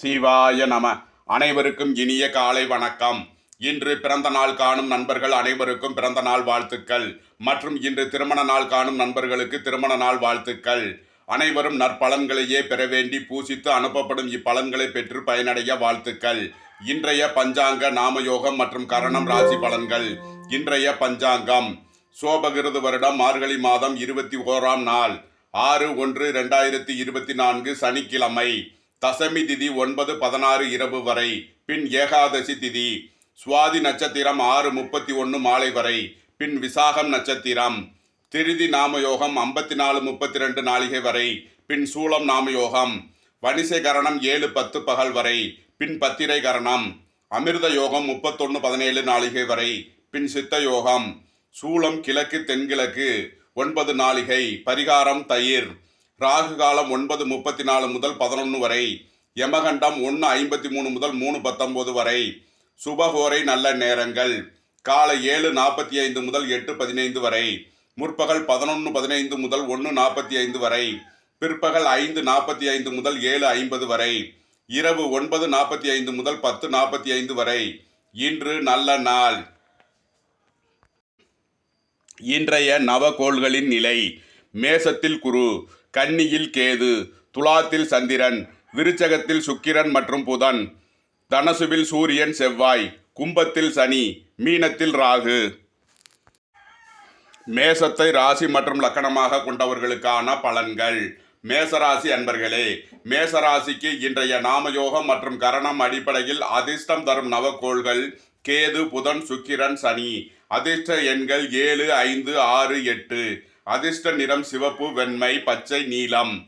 சிவாய நம. அனைவருக்கும் இனிய காலை வணக்கம். இன்று பிறந்த நாள் காணும் நண்பர்கள் அனைவருக்கும் பிறந்த நாள் வாழ்த்துக்கள். மற்றும் இன்று திருமண நாள் காணும் நண்பர்களுக்கு திருமண நாள் வாழ்த்துக்கள். அனைவரும் நற்பலன்களையே பெற வேண்டி பூசித்து அனுப்பப்படும் இப்பலன்களை பெற்று பயனடைய வாழ்த்துக்கள். இன்றைய பஞ்சாங்க நாமயோகம் மற்றும் கரணம் ராசி பலன்கள். இன்றைய பஞ்சாங்கம். சோபகிருது வருடம் மார்கழி மாதம் இருபத்தி ஓராம் நாள். ஆறு ஒன்று ரெண்டாயிரத்தி இருபத்தி நான்கு சனிக்கிழமை. தசமி திதி ஒன்பது பதினாறு இரவு வரை பின் ஏகாதசி திதி சுவாதி நட்சத்திரம் ஆறு முப்பத்தி ஒன்று மாலை வரை பின் விசாகம் நட்சத்திரம் திருதி நாமயோகம் ஐம்பத்தி நாலு முப்பத்தி ரெண்டு நாளிகை வரை பின் சூளம் நாமயோகம் வணிசை கரணம் ஏழு பத்து பகல் வரை பின் பத்திரை கரணம் அமிர்த யோகம் முப்பத்தொன்று பதினேழு நாளிகை வரை பின் சித்த யோகம் சூளம் கிழக்கு தென்கிழக்கு ஒன்பது நாளிகை பரிகாரம் தயிர் ராகு காலம் ஒன்பது முப்பத்தி நாலு முதல் பதினொன்று வரை யமகண்டம் ஒன்று ஐம்பத்தி மூணு முதல் மூணு பத்தொம்போது வரை. சுபகோரை நல்ல நேரங்கள். காலை ஏழு நாற்பத்தி ஐந்து முதல் எட்டு பதினைந்து வரை. முற்பகல் பதினொன்று பதினைந்து முதல் ஒன்று நாற்பத்தி ஐந்து வரை. பிற்பகல் ஐந்து நாற்பத்தி ஐந்து முதல் ஏழு ஐம்பது வரை. இரவு ஒன்பது நாற்பத்தி ஐந்து முதல் பத்து நாற்பத்தி ஐந்து வரை. இன்று நல்ல நாள். இன்றைய நவகோள்களின் நிலை. மேசத்தில் குரு கன்னியில் கேது துலாத்தில் சந்திரன் விருச்சகத்தில் சுக்கிரன் மற்றும் புதன் தனசுவில் சூரியன் செவ்வாய் கும்பத்தில் சனி மீனத்தில் ராகு. மேசத்தை ராசி மற்றும் லக்கணமாக கொண்டவர்களுக்கான பலன்கள். மேசராசி அன்பர்களே மேசராசிக்கு இன்றைய நாமயோகம் மற்றும் கரணம் அடிப்படையில் அதிர்ஷ்டம் தரும் நவக்கோள்கள் கேது புதன் சுக்கிரன் சனி. அதிர்ஷ்ட எண்கள் ஏழு ஐந்து ஆறு எட்டு. அதிர்ஷ்ட நிறம் சிவப்பு வெண்மை பச்சை நீலம்.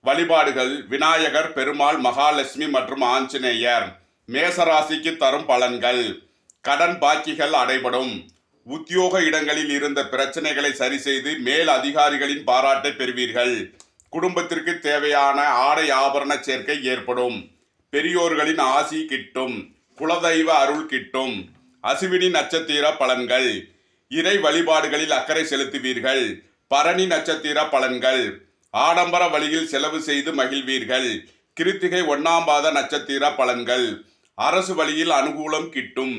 வழிபாடுகள் விநாயகர் பெருமாள் மகாலட்சுமி மற்றும் ஆஞ்சநேயர். மேசராசிக்கு தரும் பலன்கள். கடன் பாக்கிகள் அடைபடும். உத்தியோக இடங்களில் இருந்த பிரச்சனைகளை சரி செய்து மேல் அதிகாரிகளின் பாராட்டை பெறுவீர்கள். குடும்பத்திற்கு தேவையான ஆடை ஆபரண சேர்க்கை ஏற்படும். பெரியோர்களின் ஆசி கிட்டும். குலதெய்வ அருள் கிட்டும். அசுவினி நட்சத்திர பலன்கள். இறை வழிபாடுகளில் அக்கறை செலுத்துவீர்கள். பரணி நட்சத்திர பலன்கள். ஆடம்பர வழியில் செலவு செய்து மகிழ்வீர்கள். கிருத்திகை ஒன்னாம் பாத நட்சத்திர பலன்கள். அரசு வழியில் அனுகூலம் கிட்டும்.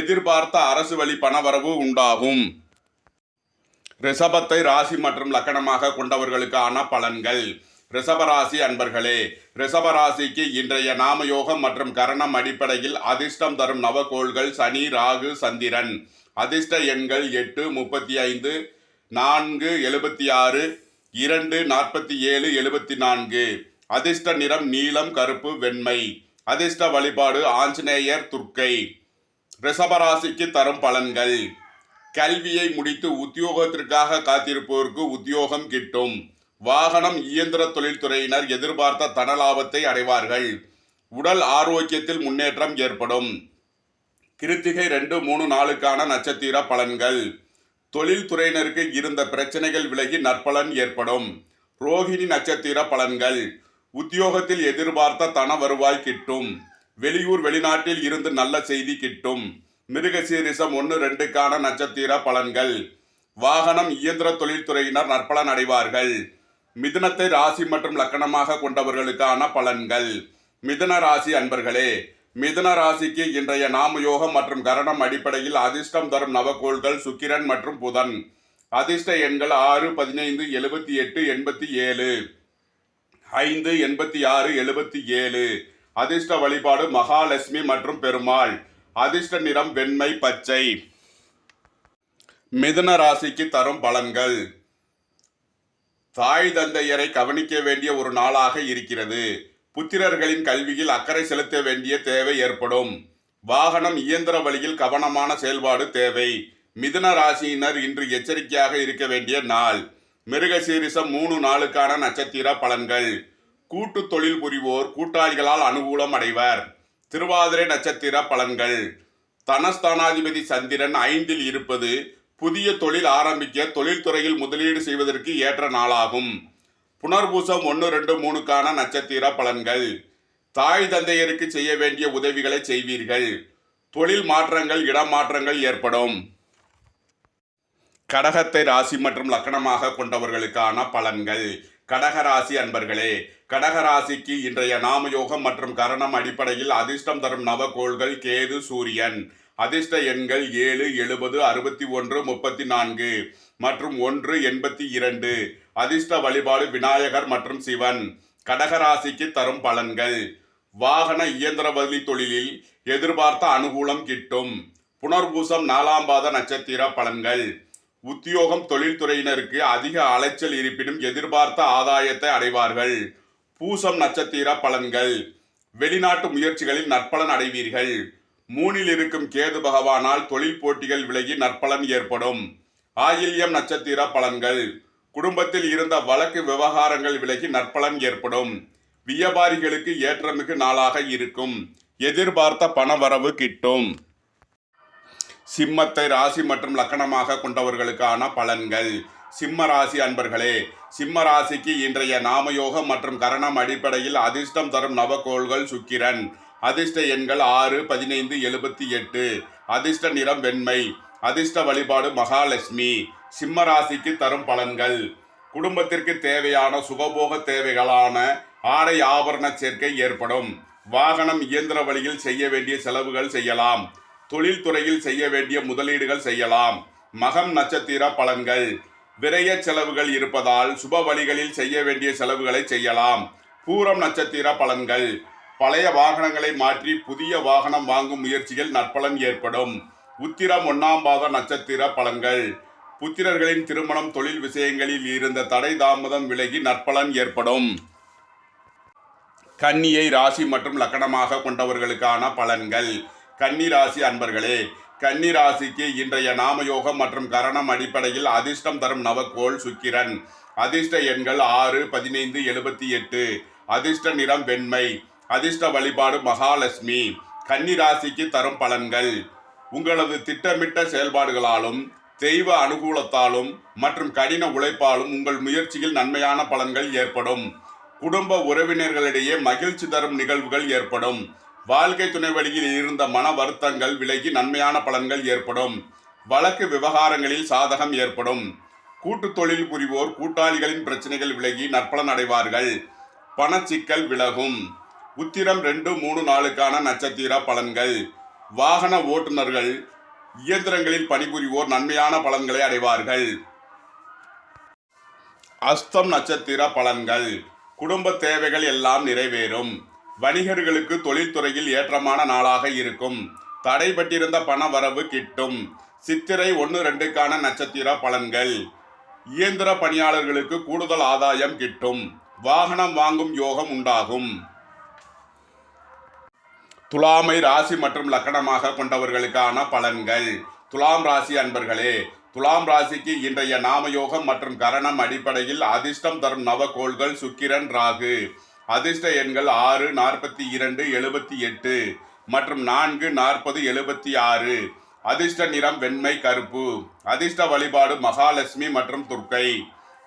எதிர்பார்த்த அரசு வழி பணவரவு உண்டாகும். ரிஷபத்தை ராசி மற்றும் லக்கணமாக கொண்டவர்களுக்கான பலன்கள். ரிஷபராசி அன்பர்களே ரிஷபராசிக்கு இன்றைய நாமயோகம் மற்றும் கரணம் அடிப்படையில் அதிர்ஷ்டம் தரும் நவகோள்கள் சனி ராகு சந்திரன். அதிர்ஷ்ட எண்கள் எட்டு முப்பத்தி ஐந்து நான்கு எழுபத்தி ஆறு இரண்டு நாற்பத்தி ஏழு எழுபத்தி நான்கு. அதிர்ஷ்ட நிறம் நீலம் கருப்பு வெண்மை. அதிர்ஷ்ட வழிபாடு ஆஞ்சநேயர் துர்க்கை. ரிஷபராசிக்கு தரும் பலன்கள். கல்வியை முடித்து உத்தியோகத்திற்காக காத்திருப்போருக்கு உத்தியோகம் கிட்டும். வாகனம் இயந்திர தொழில்துறையினர் எதிர்பார்த்த தனலாபத்தை அடைவார்கள். உடல் ஆரோக்கியத்தில் முன்னேற்றம் ஏற்படும். கிருத்திகை ரெண்டு மூணு நாளுக்கான நட்சத்திர பலன்கள். தொழில்துறையினருக்கு இருந்த பிரச்சனைகள் விலகி நற்பலன் ஏற்படும். ரோகிணி நட்சத்திர பலன்கள். உத்தியோகத்தில் எதிர்பார்த்த தன வருவாய் கிட்டும். வெளியூர் வெளிநாட்டில் இருந்து நல்ல செய்தி கிட்டும். மிருகசீரிசம் ஒன்று ரெண்டுக்கான நட்சத்திர பலன்கள். வாகனம் இயந்திர தொழில்துறையினர் நற்பலன் அடைவார்கள். மிதுனத்தை ராசி மற்றும் லக்கணமாக கொண்டவர்களுக்கான பலன்கள். மிதுன ராசி அன்பர்களே மிதுன ராசிக்கு இன்றைய நாமயோகம் மற்றும் கரணம் அடிப்படையில் அதிர்ஷ்டம் தரும் நவகோள்கள் சுக்கிரன் மற்றும் புதன். அதிர்ஷ்ட எண்கள் ஆறு பதினைந்து எழுபத்தி எட்டு எண்பத்தி ஏழு. ஐந்து எண்பத்தி ஆறு எழுபத்தி ஏழு. அதிர்ஷ்ட வழிபாடு மகாலட்சுமி மற்றும் பெருமாள். அதிர்ஷ்ட நிறம் வெண்மை பச்சை. மிதுன ராசிக்கு தரும் பலன்கள். தாய் தந்தையரை கவனிக்க வேண்டிய ஒரு நாளாக இருக்கிறது. புத்திரர்களின் கல்வியில் அக்கறை செலுத்த வேண்டிய தேவை ஏற்படும். வாகனம் இயந்திர வழியில் கவனமான செயல்பாடு தேவை. மிதுன ராசியினர் இன்று எச்சரிக்கையாக இருக்க வேண்டிய நாள். மிருகசீரிசம் மூணு நாளுக்கான நட்சத்திர பலன்கள். கூட்டு தொழில் புரிவோர் கூட்டாளிகளால் அனுகூலம் அடைவர். திருவாதிரை நட்சத்திர பலன்கள். தனஸ்தானாதிபதி சந்திரன் ஐந்தில் இருப்பது புதிய தொழில் ஆரம்பிக்க தொழில்துறையில் முதலீடு செய்வதற்கு ஏற்ற நாளாகும். புனர்பூசம் ஒன்று ரெண்டு மூணுக்கான நட்சத்திர பலன்கள். தாய் தந்தையருக்கு செய்ய வேண்டிய உதவிகளை செய்வீர்கள். தொழில் மாற்றங்கள் இடமாற்றங்கள் ஏற்படும். கடகத்தை ராசி மற்றும் லக்கணமாக கொண்டவர்களுக்கான பலன்கள். கடகராசி அன்பர்களே கடகராசிக்கு இன்றைய நாமயோகம் மற்றும் கரணம் அடிப்படையில் அதிர்ஷ்டம் தரும் நவகோள்கள் கேது சூரியன். அதிர்ஷ்ட எண்கள் ஏழு எழுபது அறுபத்தி ஒன்று முப்பத்தி நான்கு மற்றும் ஒன்று எண்பத்தி இரண்டு. அதிர்ஷ்ட வழிபாடு விநாயகர் மற்றும் சிவன். கடகராசிக்கு தரும் பலன்கள். வாகன இயந்திரவதி தொழிலில் எதிர்பார்த்த அனுகூலம் கிட்டும். புனர்பூசம் நாலாம் பாத நட்சத்திர பலன்கள். உத்தியோகம் தொழில்துறையினருக்கு அதிக அலைச்சல் இருப்பினும் எதிர்பார்த்த ஆதாயத்தை அடைவார்கள். பூசம் நட்சத்திர பலன்கள். வெளிநாட்டு முயற்சிகளில் நற்பலன் அடைவீர்கள். மூனில் இருக்கும் கேது பகவானால் தொழில் போட்டிகள் விலகி நற்பலன் ஏற்படும். ஆயில்யம் நட்சத்திர பலன்கள். குடும்பத்தில் இருந்த வழக்கு விவகாரங்கள் விலகி நற்பலன் ஏற்படும். வியாபாரிகளுக்கு ஏற்றமிகு நாளாக இருக்கும். எதிர்பார்த்த பணவரவு கிட்டும். சிம்மத்தை ராசி மற்றும் லக்கணமாக கொண்டவர்களுக்கான பலன்கள். சிம்ம ராசி அன்பர்களே சிம்ம ராசிக்கு இன்றைய நாமயோகம் மற்றும் கரணம் அடிப்படையில் அதிர்ஷ்டம் தரும் நவகோள்கள் சுக்கிரன். அதிர்ஷ்ட எண்கள் ஆறு பதினைந்து எழுபத்தி எட்டு. அதிர்ஷ்ட நிறம் வெண்மை. அதிர்ஷ்ட வழிபாடு மகாலட்சுமி. சிம்ம ராசிக்கு தரும் பலன்கள். குடும்பத்திற்கு தேவையான சுகபோக தேவைகளான ஆடை ஆபரண சேர்க்கை ஏற்படும். வாகனம் இயந்திர வழியில் செய்ய வேண்டிய செலவுகள் செய்யலாம். தொழில்துறையில் செய்ய வேண்டிய முதலீடுகள் செய்யலாம். மகம் நட்சத்திர பலன்கள். விரைய செலவுகள் இருப்பதால் சுப வழிகளில் செய்ய வேண்டிய செலவுகளை செய்யலாம். பூரம் நட்சத்திர பலன்கள். பழைய வாகனங்களை மாற்றி புதிய வாகனம் வாங்கும் முயற்சியில் நற்பலன் ஏற்படும். உத்திரம் ஒன்னாம் பாத நட்சத்திர பலன்கள். புத்திரர்களின் திருமணம் தொழில் விஷயங்களில் இருந்த தடை தாமதம் விலகி நற்பலன் ஏற்படும். கன்னியை ராசி மற்றும் லக்கணமாக கொண்டவர்களுக்கான பலன்கள். கன்னி ராசி அன்பர்களே கன்னி ராசிக்கு இன்றைய நாமயோகம் மற்றும் கரணம் அடிப்படையில் அதிர்ஷ்டம் தரும் நவக்கோள் சுக்கிரன். அதிர்ஷ்ட எண்கள் ஆறு பதினைந்து எழுபத்தி எட்டு. அதிர்ஷ்ட நிறம் வெண்மை. அதிர்ஷ்ட வழிபாடு மகாலட்சுமி. கன்னி ராசிக்கு தரும் பலன்கள். உங்களது திட்டமிட்ட செயல்பாடுகளாலும் தெய்வ அனுகூலத்தாலும் மற்றும் கடின உழைப்பாலும் உங்கள் முயற்சியில் நன்மையான பலன்கள் ஏற்படும். குடும்ப உறவினர்களிடையே மகிழ்ச்சி தரும் நிகழ்வுகள் ஏற்படும். வாழ்க்கை துணை வழியில் இருந்த மன வருத்தங்கள் விலகி நன்மையான பலன்கள் ஏற்படும். வழக்கு விவகாரங்களில் சாதகம் ஏற்படும். கூட்டு தொழில் புரிவோர் கூட்டாளிகளின் பிரச்சனைகள் விலகி நற்பலன் அடைவார்கள் பணச்சிக்கல் விலகும். உத்திரம் ரெண்டு மூணு நாளுக்கான நட்சத்திர பலன்கள். வாகன ஓட்டுநர்கள் இயந்திரங்களில் பணிபுரிவோர் நன்மையான பலன்களை அடைவார்கள். அஸ்தம் நட்சத்திர பலன்கள். குடும்ப தேவைகள் எல்லாம் நிறைவேறும். வணிகர்களுக்கு தொழில்துறையில் ஏற்றமான நாளாக இருக்கும். தடைபட்டிருந்த பண வரவு கிட்டும். சித்திரை ஒன்று ரெண்டுக்கான நட்சத்திர பலன்கள். இயந்திர பணியாளர்களுக்கு கூடுதல் ஆதாயம் கிட்டும். வாகனம் வாங்கும் யோகம் உண்டாகும். துலாமை ராசி மற்றும் லக்கணமாக கொண்டவர்களுக்கான பலன்கள். துலாம் ராசி அன்பர்களே துலாம் ராசிக்கு இன்றைய நாமயோகம் மற்றும் கரணம் அடிப்படையில் அதிர்ஷ்டம் தரும் நவகோள்கள் சுக்கிரன் ராகு. அதிர்ஷ்ட எண்கள் ஆறு நாற்பத்தி இரண்டு எழுபத்தி எட்டு மற்றும் நான்கு நாற்பது எழுபத்தி ஆறு. அதிர்ஷ்ட நிறம் வெண்மை கருப்பு. அதிர்ஷ்ட வழிபாடு மகாலட்சுமி மற்றும் துர்க்கை.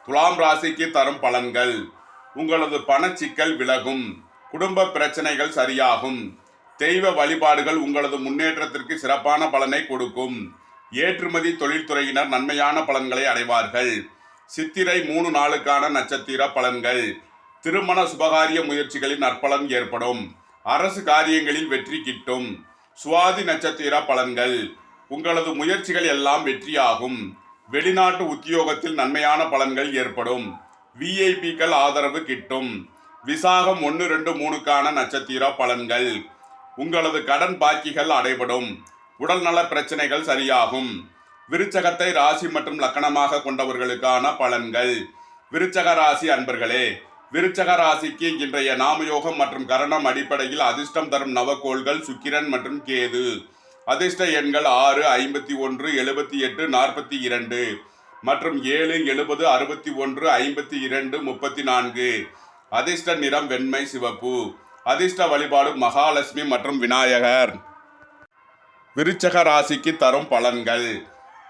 துலாம் ராசிக்கு தரும் பலன்கள். உங்களது பணச்சிக்கல் விலகும். குடும்ப பிரச்சனைகள் சரியாகும். தெய்வ வழிபாடுகள் உங்களது முன்னேற்றத்திற்கு சிறப்பான பலனை கொடுக்கும். ஏற்றுமதி தொழில்துறையினர் நன்மையான பலன்களை அடைவார்கள். சித்திரை மூணு நாளுக்கான நட்சத்திர பலன்கள். திருமண சுபகாரிய முயற்சிகளின் நற்பலன் ஏற்படும். அரசு காரியங்களில் வெற்றி கிட்டும். சுவாதி நட்சத்திர பலன்கள். உங்களது முயற்சிகள் எல்லாம் வெற்றியாகும். வெளிநாட்டு உத்தியோகத்தில் நன்மையான பலன்கள் ஏற்படும். விஐபிக்கள் ஆதரவு கிட்டும். விசாகம் ஒன்று ரெண்டு மூணுக்கான நட்சத்திர பலன்கள். உங்களது கடன் பாக்கிகள் அடைபடும். உடல்நல பிரச்சனைகள் சரியாகும். விருச்சகத்தை ராசி மற்றும் லக்கணமாக கொண்டவர்களுக்கான பலன்கள். விருச்சக ராசி அன்பர்களே விருச்சக ராசிக்கு இன்றைய நாமயோகம் மற்றும் கரணம் அடிப்படையில் அதிர்ஷ்டம் தரும் நவக்கோள்கள் சுக்கிரன் மற்றும் கேது. அதிர்ஷ்ட எண்கள் ஆறு ஐம்பத்தி ஒன்று எழுபத்தி எட்டு நாற்பத்தி இரண்டு மற்றும் ஏழு எழுபது அறுபத்தி ஒன்று ஐம்பத்தி இரண்டு முப்பத்தி நான்கு. அதிர்ஷ்ட நிறம் வெண்மை சிவப்பு. அதிர்ஷ்ட வழிபாடு மகாலட்சுமி மற்றும் விநாயகர். விருச்சக ராசிக்கு தரும் பலன்கள்.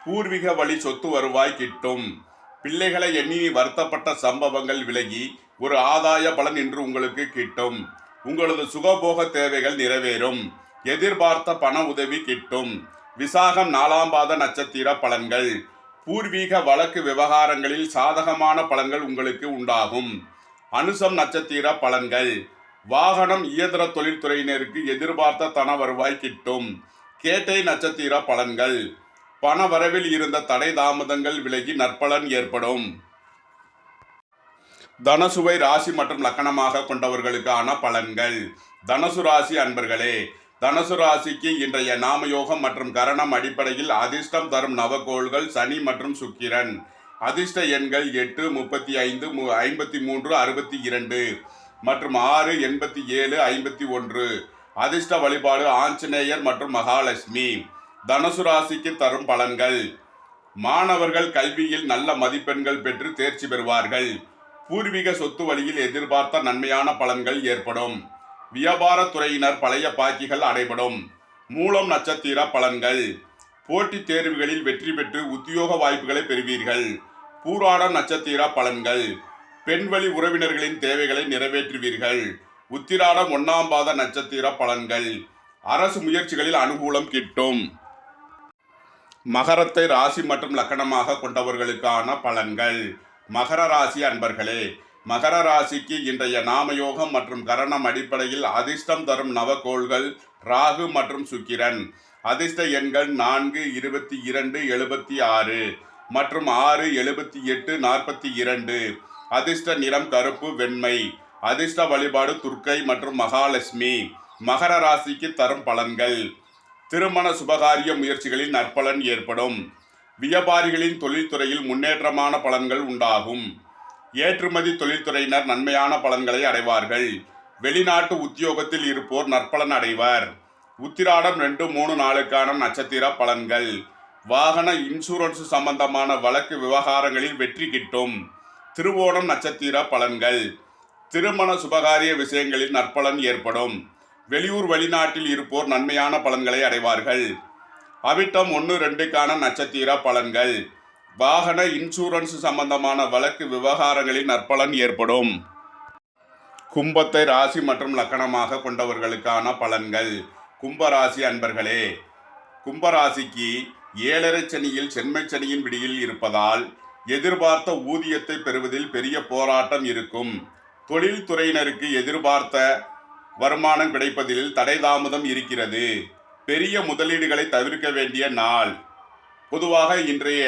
பூர்வீக வழி சொத்து வருவாய் கிட்டும். பிள்ளைகளை எண்ணி வருத்தப்பட்ட சம்பவங்கள் விலகி ஒரு ஆதாய பலன் இன்று உங்களுக்கு கிட்டும். உங்களது சுகபோக தேவைகள் நிறைவேறும். எதிர்பார்த்த பண உதவி கிட்டும். விசாகம் நாலாம் பாத நட்சத்திர பலன்கள். பூர்வீக வழக்கு விவகாரங்களில் சாதகமான பலன்கள் உங்களுக்கு உண்டாகும். அனுசம் நட்சத்திர பலன்கள். வாகனம் இயந்திர தொழில்துறையினருக்கு எதிர்பார்த்த தன வருவாய் கிட்டும். கேட்டை நட்சத்திர பலன்கள். பண வரவில் இருந்த தடை தாமதங்கள் விலகி நற்பலன் ஏற்படும். தனசுவை ராசி மற்றும் லக்கணமாக கொண்டவர்களுக்கான பலன்கள். தனசு ராசி அன்பர்களே தனுசு ராசிக்கு இன்றைய நாமயோகம் மற்றும் கரணம் அடிப்படையில் அதிர்ஷ்டம் தரும் நவகோள்கள் சனி மற்றும் சுக்கிரன். அதிர்ஷ்ட எண்கள் எட்டு முப்பத்தி ஐந்து மு- ஐம்பத்தி மூன்று அறுபத்தி இரண்டு. மற்றும் ஆறு எண்பத்தி ஏழு ஐம்பத்தி ஒன்று. அதிர்ஷ்ட வழிபாடு ஆஞ்சநேயர் மற்றும் மகாலட்சுமி. தனுசு ராசிக்கு தரும் பலன்கள். மாணவர்கள் கல்வியில் நல்ல மதிப்பெண்கள் பெற்று தேர்ச்சி பெறுவார்கள். பூர்வீக சொத்து வழியில் எதிர்பார்த்த நன்மையான பலன்கள் ஏற்படும். வியாபாரத்துறையினர் பழைய பாக்கிகள் அடைபடும். மூலம் நட்சத்திர பலன்கள். போட்டித் தேர்வுகளில் வெற்றி பெற்று உத்தியோக வாய்ப்புகளை பெறுவீர்கள். பூராடம் நட்சத்திர பலன்கள். பெண்வழி உறவினர்களின் தேவைகளை நிறைவேற்றுவீர்கள். உத்திராடம் ஒன்னாம் பாத நட்சத்திர பலன்கள். அரசு முயற்சிகளில் அனுகூலம் கிட்டும். மகரத்தை ராசி மற்றும் லக்கணமாக கொண்டவர்களுக்கான பலன்கள். மகர ராசி அன்பர்களே மகர ராசிக்கு இன்றைய நாமயோகம் மற்றும் கரணம் அடிப்படையில் அதிர்ஷ்டம் தரும் நவகோள்கள் ராகு மற்றும் சுக்கிரன். அதிர்ஷ்ட எண்கள் நான்கு இருபத்தி இரண்டு எழுபத்தி ஆறு மற்றும் ஆறு எழுபத்தி எட்டு நாற்பத்தி இரண்டு. அதிர்ஷ்ட நிறம் கருப்பு வெண்மை. அதிர்ஷ்ட வழிபாடு துர்க்கை மற்றும் மகாலட்சுமி. மகர ராசிக்கு தரும் பலன்கள். திருமண சுபகாரிய முயற்சிகளில் நற்பலன் ஏற்படும். வியாபாரிகளின் தொழில்துறையில் முன்னேற்றமான பலன்கள் உண்டாகும். ஏற்றுமதி தொழில்துறையினர் நன்மையான பலன்களை அடைவார்கள். வெளிநாட்டு உத்தியோகத்தில் இருப்போர் நற்பலன் அடைவர். உத்திராடம் ரெண்டு மூணு நாளுக்கான நட்சத்திர பலன்கள். வாகன இன்சூரன்ஸ் சம்பந்தமான வழக்கு விவகாரங்களில் வெற்றி கிட்டும். திருவோணம் நட்சத்திர பலன்கள். திருமண சுபகாரிய விஷயங்களில் நற்பலன் ஏற்படும். வெளியூர் வெளிநாட்டில் இருப்போர் நன்மையான பலன்களை அடைவார்கள். அவிட்டம் ஒன்று ரெண்டுக்கான நட்சத்திர பலன்கள். வாகன இன்சூரன்ஸ் சம்பந்தமான வழக்கு விவகாரங்களில் நற்பலன் ஏற்படும். கும்பத்தை ராசி மற்றும் லக்கணமாக கொண்டவர்களுக்கான பலன்கள். கும்பராசி அன்பர்களே கும்பராசிக்கு ஏழரை சனியில் சென்மை சனியின் விடியில் இருப்பதால் எதிர்பார்த்த ஊதியத்தை பெறுவதில் பெரிய போராட்டம் இருக்கும். தொழில்துறையினருக்கு எதிர்பார்த்த வருமானம் கிடைப்பதில் தடை தாமதம் இருக்கிறது. பெரிய முதலீடுகளை தவிர்க்க வேண்டிய நாள். பொதுவாக இன்றைய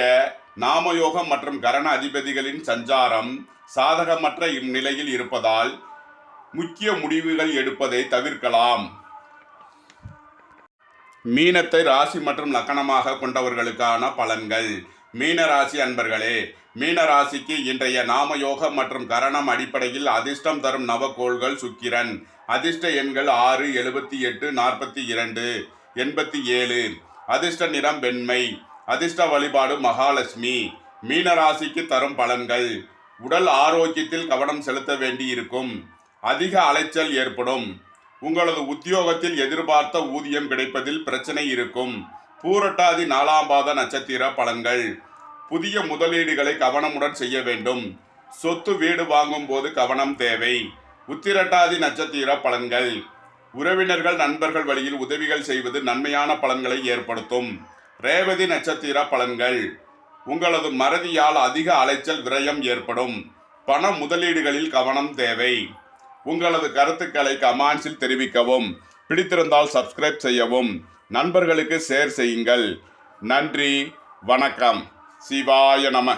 நாமயோகம் மற்றும் கரண அதிபதிகளின் சஞ்சாரம் சாதகமற்ற இந்நிலையில் இருப்பதால் முக்கிய முடிவுகள் எடுப்பதை தவிர்க்கலாம். மீனத்தை ராசி மற்றும் லக்கணமாக கொண்டவர்களுக்கான பலன்கள். மீனராசி அன்பர்களே மீனராசிக்கு இன்றைய நாமயோகம் மற்றும் கரணம் அடிப்படையில் அதிர்ஷ்டம் தரும் நவகோள்கள் சுக்கிரன். அதிர்ஷ்ட எண்கள் ஆறு எழுபத்தி எட்டு நாற்பத்தி இரண்டு எண்பத்தி ஏழு. அதிர்ஷ்ட நிறம் வெண்மை. அதிர்ஷ்ட வழிபாடு மகாலட்சுமி. மீனராசிக்கு தரும் பலன்கள். உடல் ஆரோக்கியத்தில் கவனம் செலுத்த வேண்டியிருக்கும். அதிக அலைச்சல் ஏற்படும். உங்களது உத்தியோகத்தில் எதிர்பார்த்த ஊதியம் கிடைப்பதில் பிரச்சனை இருக்கும். பூரட்டாதி நாலாம் பாத நட்சத்திர பலன்கள். புதிய முதலீடுகளை கவனமுடன் செய்ய வேண்டும். சொத்து வீடு வாங்கும் போது கவனம் தேவை. உத்திரட்டாதி நட்சத்திர பலன்கள். உறவினர்கள் நண்பர்கள் வழியில் உதவிகள் செய்வது நன்மையான பலன்களை ஏற்படுத்தும். ரேவதி நட்சத்திர பலன்கள். உங்களது மறதியால் அதிக அலைச்சல் விரயம் ஏற்படும். பண முதலீடுகளில் கவனம் தேவை. உங்களது கருத்துக்களை கமான்ஸில் தெரிவிக்கவும். பிடித்திருந்தால் சப்ஸ்கிரைப் செய்யவும். நண்பர்களுக்கு ஷேர் செய்யுங்கள். நன்றி வணக்கம். சிவாய நம.